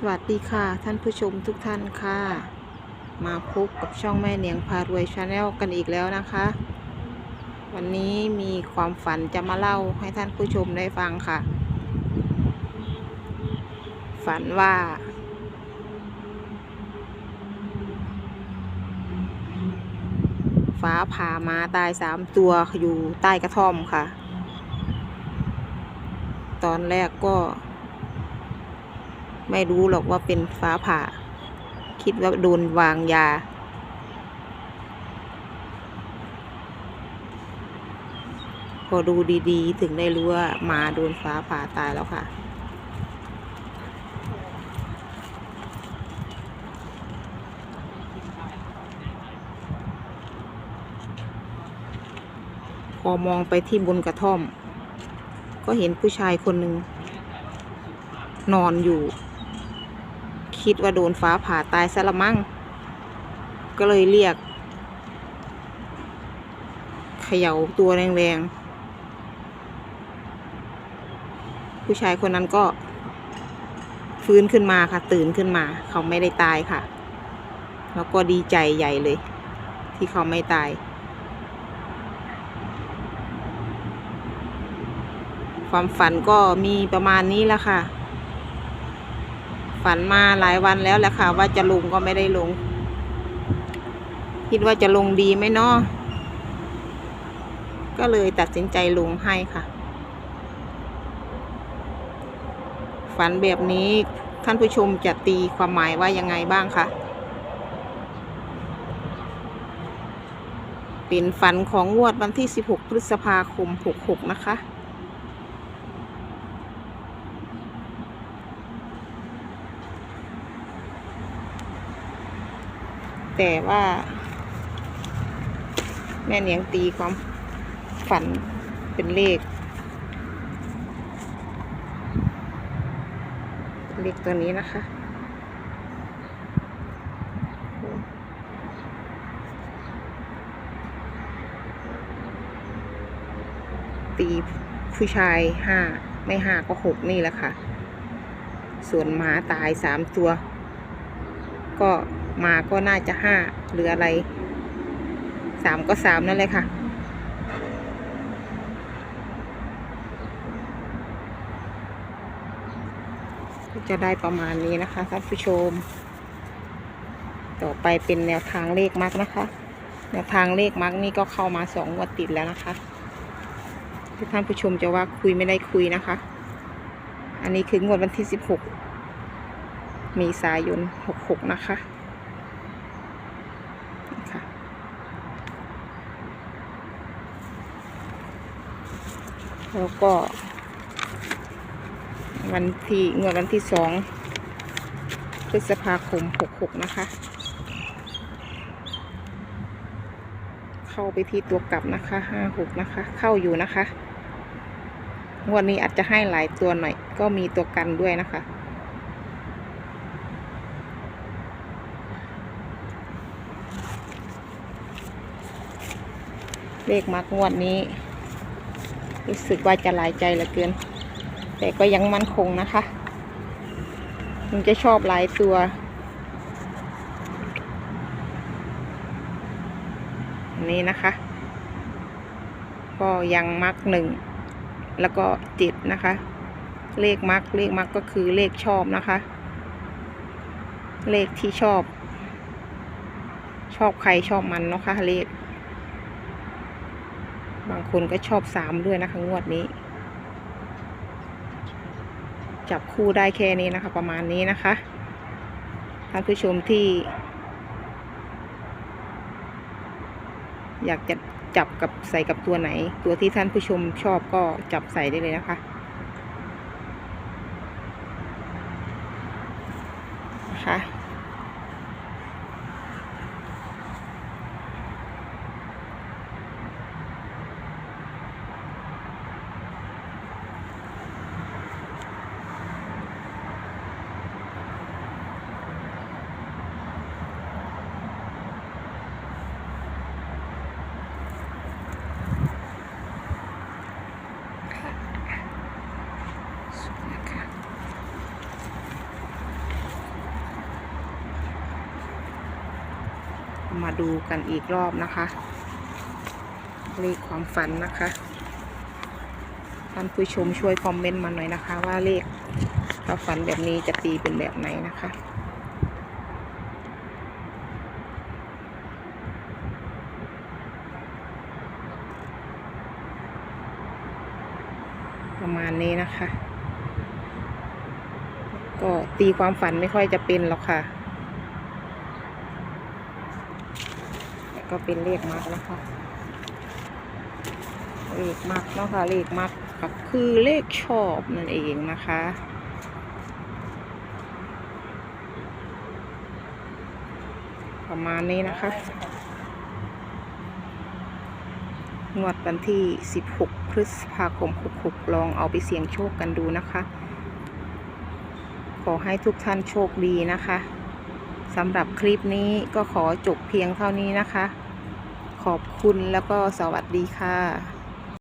สวัสดีค่ะ ท่านผู้ชมทุกท่านค่ะ มาพบกับช่องแม่เนียงพารวยชาแนลกันอีกแล้วนะคะ วันนี้มีความฝันจะมาเล่าให้ท่านผู้ชมได้ฟังค่ะ ฝันว่า ฟ้าผ่ามาตายสามตัวอยู่ใต้กระท่อมค่ะ ตอนแรกก็ ไม่รู้หรอกว่าเป็นฟ้าผ่า คิดว่าโดนวางยา พอดูดีๆ ถึงได้รู้ว่ามาโดนฟ้าผ่าตายแล้วค่ะพอมองไปที่บนกระท่อม ก็เห็นผู้ชายคนหนึ่งนอนอยู่ คิดว่าโดนฟ้าผ่าตายซะละมั้งก็เลยเรียกเขย่าตัวแรงๆ ผู้ชายคนนั้นก็ ฟื้นขึ้นมาค่ะ ตื่นขึ้นมา เขาไม่ได้ตายค่ะ แล้วก็ดีใจใหญ่เลย ที่เขาไม่ตายความฝันก็มีประมาณนี้แหละค่ะ ฝันมาหลายวันแล้วแหละค่ะ ว่าจะลงก็ไม่ได้ลง คิดว่าจะลงดีไหมเนาะก็เลยตัดสินใจลงให้ค่ะ ฝันแบบนี้ท่านผู้ชมจะตีความหมายว่ายังไงบ้างคะเป็นฝันของงวดวันที่ 16 พฤษภาคม 66 นะคะ แต่ว่า แม่เนียงตีความฝันเป็นเลข เลขตัวนี้นะคะตีผู้ชายห้าไม่ห้าก็หกนี่แหละค่ะ ส่วนหมาตายสามตัว ก็ มาก็น่าจะห้าหรืออะไรสามก็สามนั่นเลยค่ะ ก็จะได้ประมาณนี้นะคะท่านผู้ชม ต่อไปเป็นแนวทางเลขมักนะคะ แนวทางเลขมักนี่ก็เข้ามาสองงวดติดแล้วนะคะท่านผู้ชมจะว่าคุยไม่ได้คุยนะคะ อันนี้คืองวดวันที่สิบหกมีสายนหกหกนะคะ ค่ะแล้วก็ วันที่งวดวันที่สองพฤษภาคมหกหกนะคะ เข้าไปที่ตัวกลับนะคะห้าหกนะคะ เข้าอยู่นะคะงวดนี้อาจจะให้หลายตัวหน่อย ก็มีตัวกันด้วยนะคะ เลขมักงวดนี้ รู้สึกว่าจะหลายใจเหลือเกิน แต่ก็ยังมั่นคงนะคะมันจะชอบหลายตัว นี้นะคะ ก็ยังมักหนึ่ง แล้วก็เจ็ดนะคะ เลขมักเลขมักก็คือเลขชอบนะคะ เลขที่ชอบ ชอบใครชอบมันเนาะคะเลข บางคนก็ชอบสามด้วยนะคะงวดนี้ จับคู่ได้แค่นี้นะคะ ประมาณนี้นะคะท่านผู้ชมที่ อยากจะจับกับใส่กับตัวไหน ตัวที่ท่านผู้ชมชอบก็จับใส่ได้เลยนะคะนะคะ มาดูกันอีกรอบนะคะเลขความฝันนะคะท่านผู้ชมช่วยคอมเมนต์มาหน่อยนะคะ ว่าเลขถ้าฝันแบบนี้จะตีเป็นแบบไหนนะคะประมาณนี้นะคะ ก็ตีความฝันไม่ค่อยจะเป็นหรอกค่ะแต่ ก็เป็นเลขมากนะคะเลขมากเนาะค่ะเลขมากก็คือเลขชอบนั่นเองนะคะประมาณนี้นะคะงวดวันที่ 16 พฤษภาคม 66 ลองเอาไปเสี่ยงโชคกันดูนะคะ ขอให้ทุกท่านโชคดีนะคะ สำหรับคลิปนี้ก็ขอจบเพียงเท่านี้นะคะ ขอบคุณแล้วก็สวัสดีค่ะ